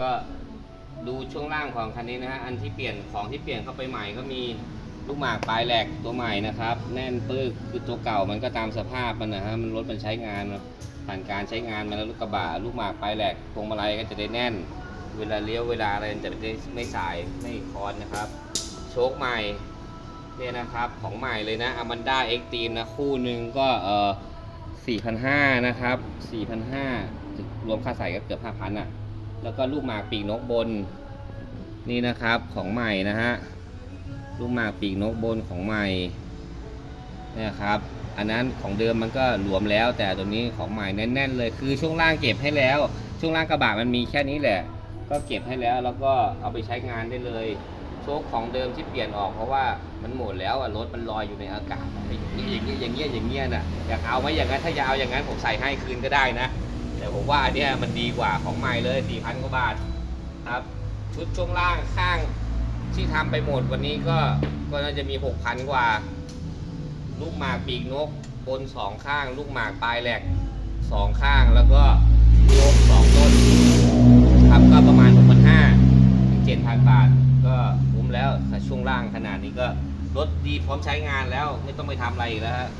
ก็ดูช่วงล่างของคันนี้นะฮะ อันที่เปลี่ยนของที่เปลี่ยนเข้าไปใหม่ก็มีลูกหมากปลายแหลกตัวใหม่นะครับ แน่นปึกคือตัวเก่ามันก็ตามสภาพมันนะฮะ มันรถมันใช้งานผ่านการใช้งานมาแล้วลูกกระบะลูกหมากปลายแหลกพวงมาลัยก็จะได้แน่น เวลาเลี้ยวเวลาอะไรมันจะได้ไม่สายไม่คลอนนะครับ โชคใหม่เนี่ยนะครับของใหม่เลยนะ Amanda X Team นะคู่หนึ่งก็เออ4,500 นะครับ 4,500 รวมค่าใส่ก็เกือบ 5,000 อะ แล้วก็ลูกหมากปีกนกบนนี่นะครับของใหม่นะฮะลูกหมากปีกนกบนของใหม่นี่ครับอันนั้นของเดิมมันก็รวมแล้ว แต่ตัวนี้ของใหม่แน่น ๆ เลยคือช่วงล่างเก็บให้แล้ว ช่วงล่างกระบะมันมีแค่นี้แหละ ก็เก็บให้แล้วแล้วก็เอาไปใช้งานได้เลยโชคของเดิมที่เปลี่ยนออกเพราะว่ามันหมดแล้วอะรถมันลอยอยู่ในอากาศอย่างเงี้ยอย่างเงี้ยอย่างเงี้ยอย่างเงี้ยน่ะอยากเอาไหมอย่างนั้นถ้าอยากเอาอย่างนั้นผมใส่ให้คืนก็ได้นะ แต่ผมว่าอันเนี้ยมันดีกว่าของใหม่เลย 4,000 กว่าบาทครับชุดช่วงล่างข้างที่ทำไปหมดวันนี้ก็ก็น่าจะมี 6,000 กว่า ลูกหมากปีกนกบนสองข้าง ลูกหมากปลายแหลกสองข้างแล้วก็นกสองต้นครับก็ประมาณ 6,500ถึง7,000 บาท ก็คุ้มแล้วช่วงล่างขนาดนี้ก็รถดีพร้อมใช้งานแล้วไม่ต้องไปทำอะไรอีกแล้วฮะ